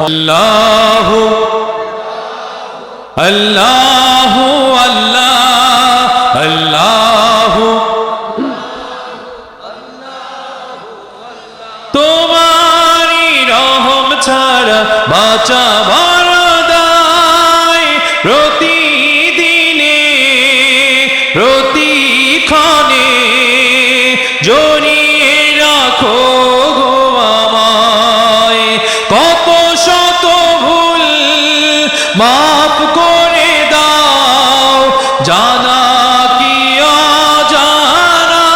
আল্লাহ আল্লাহ আল্লাহ আল্লাহ। তোমারি রহম ছাড়া বাঁচা বরদায় প্রতিদিনে প্রতিক্ষণে জড়িয়ে মাফ করে দাও, জানা কি অজানা।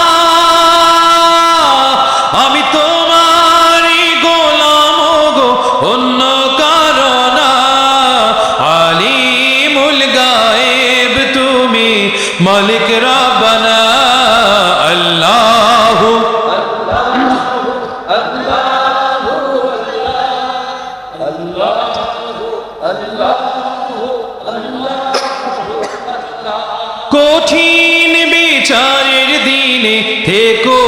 আমি তোমারই গোলাম গো, অন্য কারণা। আলিমুল গায়েব তুমি মালিক রাব্বানা। আল্লাহ কঠিন বিচারের দিনে থেকো।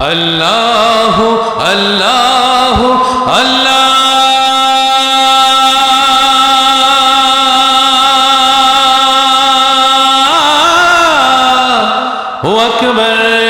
আল্লাহ আল্লাহ আল্লাহ আকবর।